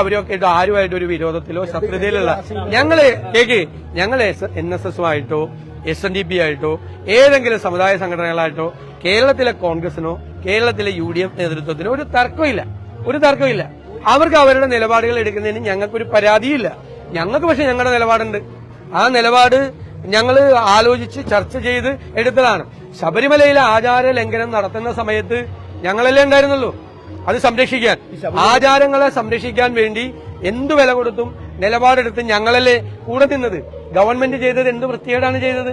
അവരൊക്കെ ആയിട്ട് ആരുമായിട്ട് ഒരു വിരോധത്തിലോ ശത്രുതയിലുള്ള ഞങ്ങൾ കേക്ക് ഞങ്ങൾ എൻ എസ് എസുമായിട്ടോ എസ് എൻ ഡി പി ആയിട്ടോ ഏതെങ്കിലും സമുദായ സംഘടനകളായിട്ടോ കേരളത്തിലെ കോൺഗ്രസിനോ കേരളത്തിലെ യു ഡി എഫ് നേതൃത്വത്തിനോ ഒരു തർക്കമില്ല ഒരു തർക്കമില്ല അവർക്ക് അവരുടെ നിലപാടുകൾ എടുക്കുന്നതിന് ഞങ്ങൾക്കൊരു പരാതിയില്ല ഞങ്ങൾക്ക് പക്ഷെ ഞങ്ങളുടെ നിലപാടുണ്ട്. ആ നിലപാട് ഞങ്ങൾ ആലോചിച്ച് ചർച്ച ചെയ്ത് എടുത്തതാണ്. ശബരിമലയിലെ ആചാര ലംഘനം നടത്തുന്ന സമയത്ത് ഞങ്ങളല്ലേ ഉണ്ടായിരുന്നുള്ളൂ. അത് സംരക്ഷിക്കാൻ. ആചാരങ്ങളെ സംരക്ഷിക്കാൻ വേണ്ടി എന്തു വില കൊടുത്തും നിലപാടെടുത്ത് ഞങ്ങളല്ലേ കൂടെ നിന്നത്? ഗവൺമെന്റ് ചെയ്തത് എന്ത് വൃത്തികേടാണ് ചെയ്തത്?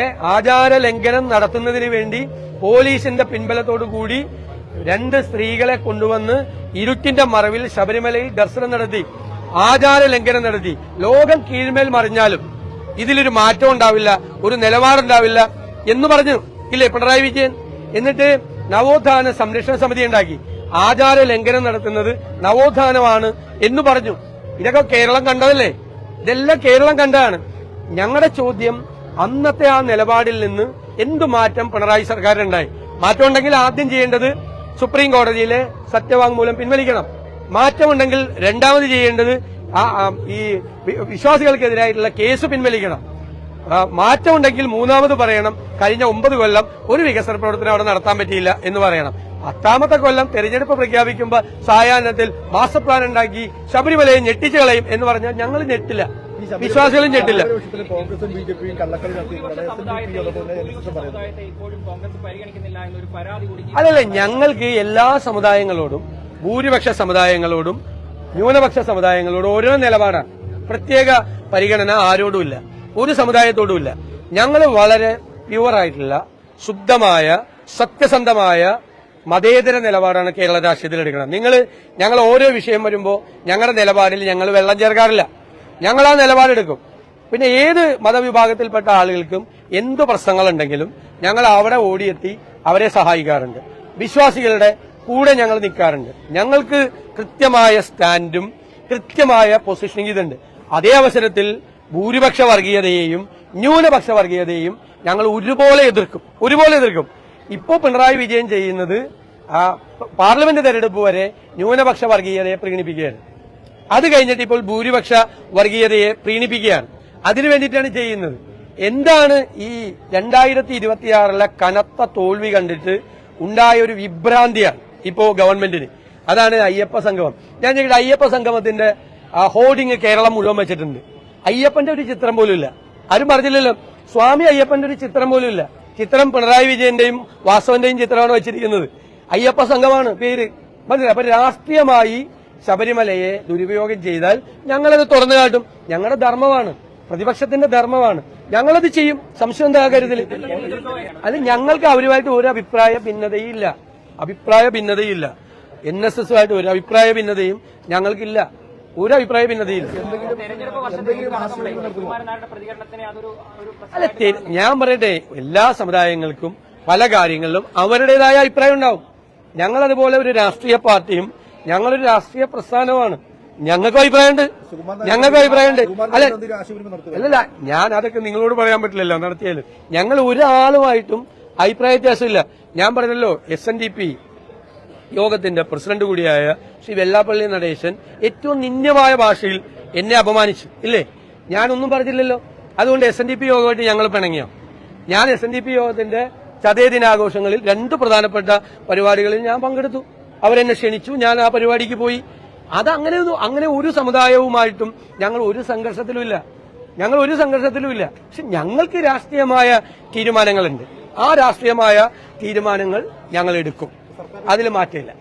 ഏ ആചാര ലംഘനം നടത്തുന്നതിന് വേണ്ടി പോലീസിന്റെ പിൻബലത്തോടു കൂടി രണ്ട് സ്ത്രീകളെ കൊണ്ടുവന്ന് ഇരുട്ടിന്റെ മറവിൽ ശബരിമലയിൽ ദർശനം നടത്തി ആചാര ലംഘനം നടത്തി. ലോകം കീഴ്മേൽ മറിഞ്ഞാലും ഇതിലൊരു മാറ്റം ഉണ്ടാവില്ല ഒരു നിലപാടുണ്ടാവില്ല എന്ന് പറഞ്ഞു. ഇല്ലേ പിണറായി വിജയൻ? എന്നിട്ട് നവോത്ഥാന സംരക്ഷണ സമിതി ഉണ്ടാക്കി. ആചാര ലംഘനം നടത്തുന്നത് നവോത്ഥാനമാണ് എന്ന് പറഞ്ഞു. ഇതൊക്കെ കേരളം കണ്ടതല്ലേ? ഇതെല്ലാം കേരളം കണ്ടതാണ്. ഞങ്ങളുടെ ചോദ്യം അന്നത്തെ ആ നിലപാടിൽ നിന്ന് എന്തു മാറ്റം പിണറായി സർക്കാരിനുണ്ടായി? മാറ്റം ഉണ്ടെങ്കിൽ ആദ്യം ചെയ്യേണ്ടത് സുപ്രീം കോടതിയിലെ സത്യവാങ്മൂലം പിൻവലിക്കണം. മാറ്റമുണ്ടെങ്കിൽ രണ്ടാമത് ചെയ്യേണ്ടത് ഈ വിശ്വാസികൾക്കെതിരായിട്ടുള്ള കേസ് പിൻവലിക്കണം. മാറ്റമുണ്ടെങ്കിൽ മൂന്നാമത് പറയണം കഴിഞ്ഞ ഒമ്പത് കൊല്ലം ഒരു വികസന പ്രവർത്തനം അവിടെ നടത്താൻ പറ്റിയില്ല എന്ന് പറയണം. പത്താമത്തെ കൊല്ലം തെരഞ്ഞെടുപ്പ് പ്രഖ്യാപിക്കുമ്പോൾ സായാഹ്നത്തിൽ മാസ്റ്റർ പ്ലാൻ ഉണ്ടാക്കി ശബരിമലയെ ഞെട്ടിച്ചു കളയും എന്ന് പറഞ്ഞാൽ ഞങ്ങൾ ഞെട്ടില്ല. വിശ്വാസികളും ഞെട്ടില്ല. കോൺഗ്രസും ബി ജെ പിയും കള്ളക്കളി അതല്ല ഞങ്ങൾക്ക് എല്ലാ സമുദായങ്ങളോടും ഭൂരിപക്ഷ സമുദായങ്ങളോടും ന്യൂനപക്ഷ സമുദായങ്ങളോടും ഓരോ നിലപാടാണ്. പ്രത്യേക പരിഗണന ആരോടുമില്ല ഒരു സമുദായത്തോടുമില്ല ഞങ്ങൾ വളരെ പ്യുവറായിട്ടുള്ള ശുദ്ധമായ സത്യസന്ധമായ മതേതര നിലപാടാണ് കേരള രാഷ്ട്രീയത്തിൽ എടുക്കുന്നത്. നിങ്ങൾ ഞങ്ങൾ ഓരോ വിഷയം വരുമ്പോൾ ഞങ്ങളുടെ നിലപാടിൽ ഞങ്ങൾ വെള്ളം ചേർക്കാറില്ല. ഞങ്ങൾ ആ നിലപാടെടുക്കും. പിന്നെ ഏത് മതവിഭാഗത്തിൽപ്പെട്ട ആളുകൾക്കും എന്ത് പ്രശ്നങ്ങളുണ്ടെങ്കിലും ഞങ്ങൾ അവിടെ ഓടിയെത്തി അവരെ സഹായിക്കാറുണ്ട്. വിശ്വാസികളുടെ കൂടെ ഞങ്ങൾ നിൽക്കാറുണ്ട്. ഞങ്ങൾക്ക് കൃത്യമായ സ്റ്റാൻഡും കൃത്യമായ പൊസിഷനിങ് ഇതുണ്ട്. അതേ അവസരത്തിൽ ഭൂരിപക്ഷ വർഗീയതയെയും ന്യൂനപക്ഷ വർഗീയതയെയും ഞങ്ങൾ ഒരുപോലെ എതിർക്കും. ഒരുപോലെ എതിർക്കും. ഇപ്പോൾ പിണറായി വിജയൻ ചെയ്യുന്നത് പാർലമെന്റ് തെരഞ്ഞെടുപ്പ് വരെ ന്യൂനപക്ഷ വർഗീയതയെ പ്രീണിപ്പിക്കുകയാണ്. അത് കഴിഞ്ഞിട്ട് ഇപ്പോൾ ഭൂരിപക്ഷ വർഗീയതയെ പ്രീണിപ്പിക്കുകയാണ്. അതിനു വേണ്ടിയിട്ടാണ് ചെയ്യുന്നത്. എന്താണ് ഈ രണ്ടായിരത്തി ഇരുപത്തിയാറിലെ കനത്ത തോൽവി കണ്ടിട്ട് ഉണ്ടായ ഒരു വിഭ്രാന്തിയാണ് ഇപ്പോ ഗവൺമെന്റിന്. അതാണ് അയ്യപ്പ സംഗമം. ഞാൻ ചെയ്ത അയ്യപ്പ സംഗമത്തിന്റെ ഹോർഡിങ് കേരളം മുഴുവൻ വെച്ചിട്ടുണ്ട്. അയ്യപ്പന്റെ ഒരു ചിത്രം പോലും ഇല്ല. ആരും പറഞ്ഞില്ലല്ലോ സ്വാമി അയ്യപ്പന്റെ ഒരു ചിത്രം പോലും ഇല്ല. ചിത്രം പിണറായി വിജയന്റെയും വാസവന്റെയും ചിത്രമാണ് വെച്ചിരിക്കുന്നത്. അയ്യപ്പ സംഘമാണ് പേര്. മനസ്സിലായി? അപ്പൊ രാഷ്ട്രീയമായി ശബരിമലയെ ദുരുപയോഗം ചെയ്താൽ ഞങ്ങളത് തുറന്നു കാട്ടും. ഞങ്ങളുടെ ധർമ്മമാണ്. പ്രതിപക്ഷത്തിന്റെ ധർമ്മമാണ്. ഞങ്ങളത് ചെയ്യും. സംശയം എന്താ കരുതൽ അത് ഞങ്ങൾക്ക് അവരുമായിട്ട് ഒരു അഭിപ്രായ ഭിന്നതയില്ല. അഭിപ്രായ ഭിന്നതയില്ല. എൻ എസ് എസുമായിട്ട് ഒരു അഭിപ്രായ ഭിന്നതയും ഞങ്ങൾക്കില്ല. ഒരു അഭിപ്രായ ഭിന്നതയില്ല. അല്ല ഞാൻ പറയട്ടെ എല്ലാ സമുദായങ്ങൾക്കും പല കാര്യങ്ങളിലും അവരുടേതായ അഭിപ്രായം ഉണ്ടാവും. ഞങ്ങൾ അതുപോലെ ഒരു രാഷ്ട്രീയ പാർട്ടിയും ഞങ്ങളൊരു രാഷ്ട്രീയ പ്രസ്ഥാനവുമാണ്. ഞങ്ങൾക്ക് അഭിപ്രായമുണ്ട്. ഞങ്ങൾക്ക് അഭിപ്രായമുണ്ട്. അല്ല? അല്ലല്ല ഞാൻ അതൊക്കെ നിങ്ങളോട് പറയാൻ പറ്റില്ലല്ലോ നടത്തിയാലും. ഞങ്ങൾ ഒരാളുമായിട്ടും അഭിപ്രായ വ്യത്യാസമില്ല. ഞാൻ പറഞ്ഞല്ലോ എസ് എൻ ഡി പി യോഗത്തിന്റെ പ്രസിഡന്റ് കൂടിയായ ശ്രീ വെള്ളാപ്പള്ളി നടേശൻ ഏറ്റവും നിന്ദ്യമായ ഭാഷയിൽ എന്നെ അപമാനിച്ചു ഇല്ലേ? ഞാനൊന്നും പറഞ്ഞില്ലല്ലോ. അതുകൊണ്ട് എസ് എൻ ഡി പി യോഗമായിട്ട് ഞങ്ങൾ പിണങ്ങിയോ? ഞാൻ എസ് എൻ ഡി പി യോഗത്തിന്റെ ചതയ ദിനാഘോഷങ്ങളിൽ രണ്ട് പ്രധാനപ്പെട്ട പരിപാടികളിൽ ഞാൻ പങ്കെടുത്തു. അവരെന്നെ ക്ഷണിച്ചു. ഞാൻ ആ പരിപാടിക്ക് പോയി. അത് അങ്ങനെ അങ്ങനെ ഒരു സമുദായവുമായിട്ടും ഞങ്ങൾ ഒരു സംഘർഷത്തിലുമില്ല. ഞങ്ങൾ ഒരു സംഘർഷത്തിലുമില്ല. പക്ഷെ ഞങ്ങൾക്ക് രാഷ്ട്രീയമായ തീരുമാനങ്ങളുണ്ട്. ആ രാഷ്ട്രീയമായ തീരുമാനങ്ങൾ ഞങ്ങൾ എടുക്കും. അതിൽ മാറ്റമില്ല.